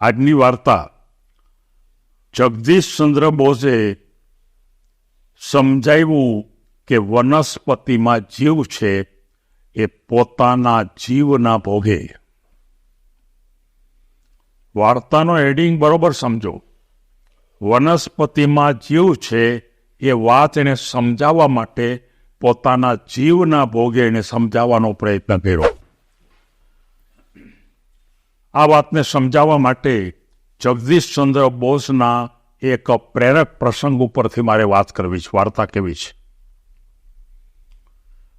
આજની વાર્તા જગદીશચંદ્ર બોઝે સમજાવ્યું કે વનસ્પતિમાં જીવ છે એ પોતાના જીવના ભોગે. વાર્તાનો હેડિંગ બરોબર સમજો. વનસ્પતિમાં જીવ છે એ વાત એને સમજાવવા માટે પોતાના જીવના ભોગે એને સમજાવવાનો પ્રયત્ન કર્યો. આ વાતને સમજાવવા માટે જગદીશચંદ્ર બોઝના એક પ્રેરક પ્રસંગ ઉપરથી મારે વાત કરવી છે, વાર્તા કેવી છે?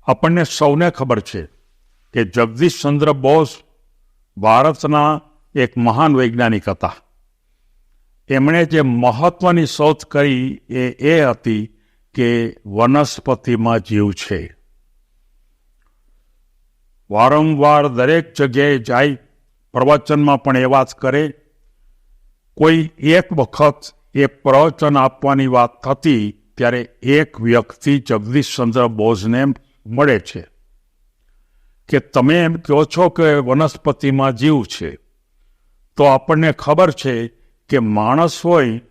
આપણને સૌને ખબર છે કે જગદીશચંદ્ર બોઝ ભારતના એક મહાન વૈજ્ઞાનિક હતા. એમણે જે મહત્વની શોધ કરી એ એ હતી કે વનસ્પતિમાં જીવ છે. વારંવાર દરેક જગ્યાએ જાય પ્રવચનમાં પણ એવા જ કરે, કોઈ એક વખત એ પ્રવચન આપવાની વાત થતી ત્યારે એક વ્યક્તિ જગદીશચંદ્ર બોઝને મળે છે કે તમે એમ કહો છો કે વનસ્પતિમાં જીવ છે, તો આપણને ખબર છે કે માણસ હોય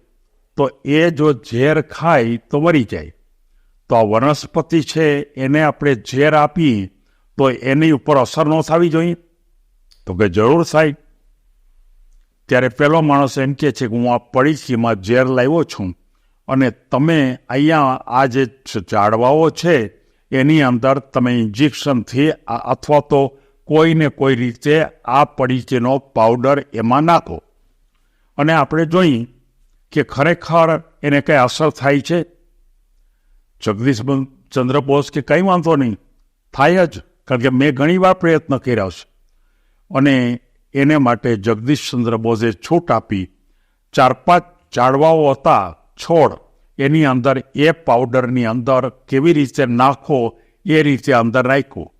તો એ જો ઝેર ખાય તો મરી જાય. તો આ વનસ્પતિ છે એને આપણે ઝેર આપી તો એની ઉપર અસર ન થવી જોઈએ. તો કે જરૂર સાહેબ. ત્યારે પહેલો માણસ એમ કે છે કે હું આ પડીકીમાં ઝેર લાવ્યો છું અને તમે અહીંયા આ જે ઝાડવાઓ છે, એની અંદર તમે ઇન્જેક્શનથી અથવા તો કોઈને કોઈ રીતે આ પડીકીનો પાવડર એમાં નાખો. અને આપણે જોઈ કે ખરેખર એને કંઈ અસર થાય છે? જગદીશ ચંદ્ર બોઝ કે કંઈ વાંધો નહીં. થાય જ, કારણ કે મેં ઘણી વાર પ્રયત્ન કર્યા છે. અને એને માટે જગદીશચંદ્ર બોઝે છૂટ આપી. ચાર પાંચ ઝાડવાઓ હતા. છોડ, એની અંદર એ પાવડરની અંદર કેવી રીતે નાખો એ રીતે અંદર નાખ્યું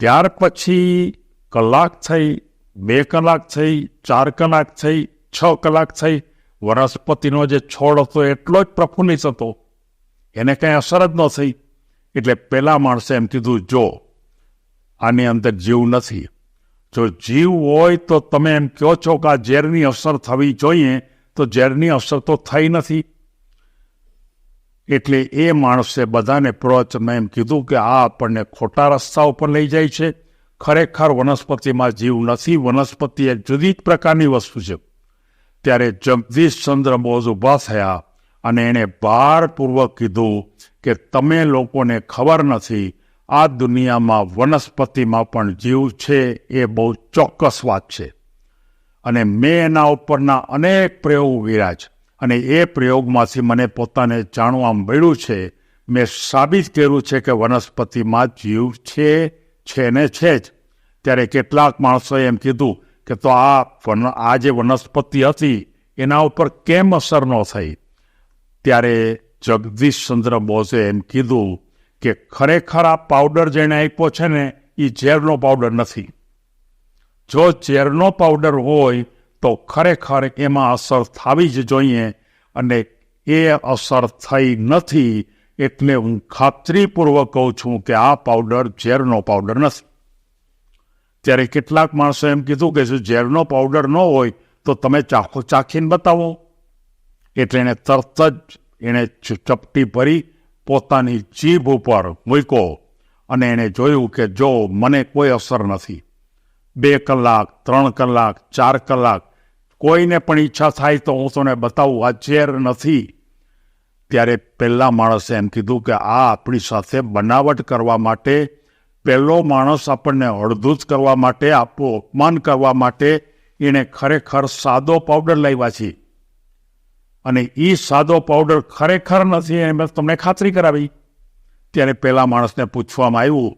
ત્યાર પછી કલાક થઈ, બે કલાક થઈ, ચાર કલાક થઈ, છ કલાક થઈ. વનસ્પતિનો જે છોડ હતો એટલો જ પ્રફુલ્લિત હતો. એને કંઈ અસર જ ન થઈ. એટલે પહેલાં માણસે એમ કીધું, જો આની અંદર જીવ નથી. જો જીવ હોય તો તમે એમ કહો છો કે આ ઝેરની અસર થવી જોઈએ, તો ઝેરની અસર તો થઈ નથી. એટલે એ માણસે બધાને પ્રવચનમાં એમ કીધું કે આ આપણને ખોટા રસ્તા ઉપર લઈ જાય છે. ખરેખર વનસ્પતિમાં જીવ નથી, વનસ્પતિ એક જુદી જ પ્રકારની વસ્તુ છે. ત્યારે જગદીશચંદ્ર બોઝ ઊભા થયા અને એણે ભારપૂર્વક કીધું કે તમે લોકોને ખબર નથી આ દુનિયામાં વનસ્પતિમાં પણ જીવ છે એ બહુ ચોક્કસ વાત છે. અને મેં એના ઉપરના અનેક પ્રયોગો કર્યા છે. અને એ પ્રયોગમાંથી મને પોતાને જાણવા મળ્યું છે. મેં સાબિત કર્યું છે કે વનસ્પતિમાં જીવ છે છે ને છે જ. ત્યારે કેટલાક માણસોએ એમ કીધું કે તો આ આ જે વનસ્પતિ હતી, એના ઉપર કેમ અસર ન થઈ? ત્યારે જગદીશચંદ્ર બોઝે એમ કીધું કે ખરેખર આ પાવડર જેણે આપ્યો છે ને એ ઝેરનો પાવડર નથી. જો ઝેરનો પાવડર હોય, તો ખરેખર એમાં અસર થવી જ જોઈએ અને એ અસર થઈ નથી એટલે હું ખાતરીપૂર્વક કહું છું કે આ પાવડર ઝેરનો પાવડર નથી. ત્યારે કેટલાક માણસો એમ કીધું કે જો ઝેરનો પાવડર ન હોય, તો તમે ચાખો ચાખીને બતાવો. એટલે એણે તરત જ એણે ચપટી ભરી પોતાની જીભ ઉપર મૂક્યો અને એણે જોયું કે જો મને કોઈ અસર નથી. બે કલાક, ત્રણ કલાક, ચાર કલાક, કોઈને પણ ઈચ્છા થાય તો હું તને બતાવું, આ ઝેર નથી. ત્યારે પહેલા માણસે એમ કીધું કે આ આપણી સાથે બનાવટ કરવા માટે, પહેલો માણસ આપણને અડધૂત કરવા માટે આપણું અપમાન કરવા માટે એણે ખરેખર સાદો પાવડર લાવ્યા છે અને એ સાદો પાવડર ખરેખર નથી એ મેં તમને ખાતરી કરાવી. ત્યારે પેલા માણસને પૂછવામાં આવ્યું,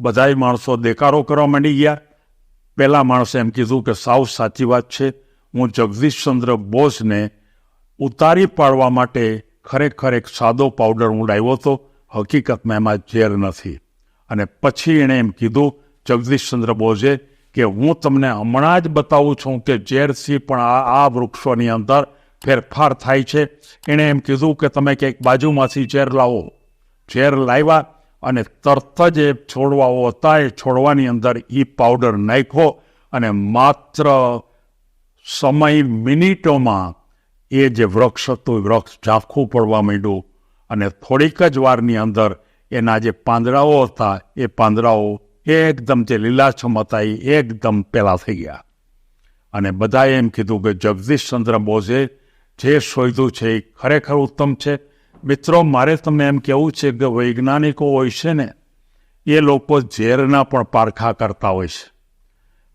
બધાય માણસો દેકારો કરવા માંડી ગયા? પહેલાં માણસે એમ કીધું કે, સાવ સાચી વાત છે. હું જગદીશચંદ્ર બોઝને ઉતારી પાડવા માટે ખરેખર એક સાદો પાવડર હું લાવ્યો હતો. હકીકતમાં એમાં ઝેર નથી. અને પછી એણે એમ કીધું, જગદીશચંદ્ર બોઝે કે હું તમને હમણાં જ બતાવું છું કે ઝેરસિંહ પણ આ આ વૃક્ષોની અંદર ફેરફાર થાય છે. એણે એમ કીધું કે તમે કંઈક બાજુમાંથી ઝેર લાવો. ઝેર લાવ્યા અને તરત જ એ છોડવાઓ હતા. એ છોડવાની અંદર એ પાવડર નાખ્યો અને માત્ર સમય મિનિટોમાં એ જે વૃક્ષ હતું, એ વૃક્ષ ઝાંખું પડવા માંડ્યું અને થોડીક જ વારની અંદર એના જે પાંદડાઓ હતા, એ પાંદડાઓ એકદમ જે લીલાછમ હતા એ એકદમ પેલા થઈ ગયા. અને બધાએ એમ કીધું કે જગદીશચંદ્ર બોઝે જે શોધ્યું છે એ ખરેખર ઉત્તમ છે. મિત્રો, મારે તમને એમ કહેવું છે કે વૈજ્ઞાનિકો હોય છે ને, એ લોકો ઝેરના પણ પારખા કરતા હોય છે.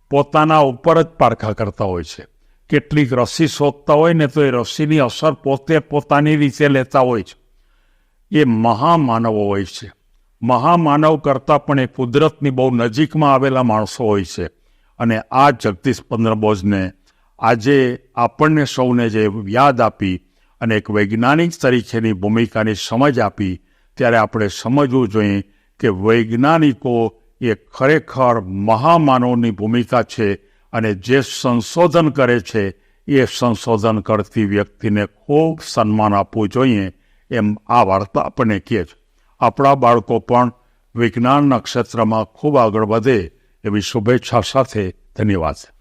પોતાના ઉપર જ પારખા કરતા હોય છે. કેટલીક રસી શોધતા હોય ને તો એ રસીની અસર પોતે પોતાની રીતે લેતા હોય છે. એ મહામાનવો હોય છે. મહામાનવ કરતાં પણ એ કુદરતની બહુ નજીકમાં આવેલા માણસો હોય છે. અને આ જગદીશ પંદર બોઝને આજે આપણને સૌને જે યાદ આપી અને એક વૈજ્ઞાનિક તરીકેની ભૂમિકાની સમજ આપી, ત્યારે આપણે સમજવું જોઈએ કે વૈજ્ઞાનિકો એ ખરેખર મહામાનવની ભૂમિકા છે અને જે સંશોધન કરે છે, એ સંશોધન કરતી વ્યક્તિને ખૂબ સન્માન આપવું જોઈએ એમ આ વાર્તા આપણને કહે છે. આપણા બાળકો પણ વિજ્ઞાનના ક્ષેત્રમાં ખૂબ આગળ વધે એવી શુભેચ્છા સાથે ધન્યવાદ.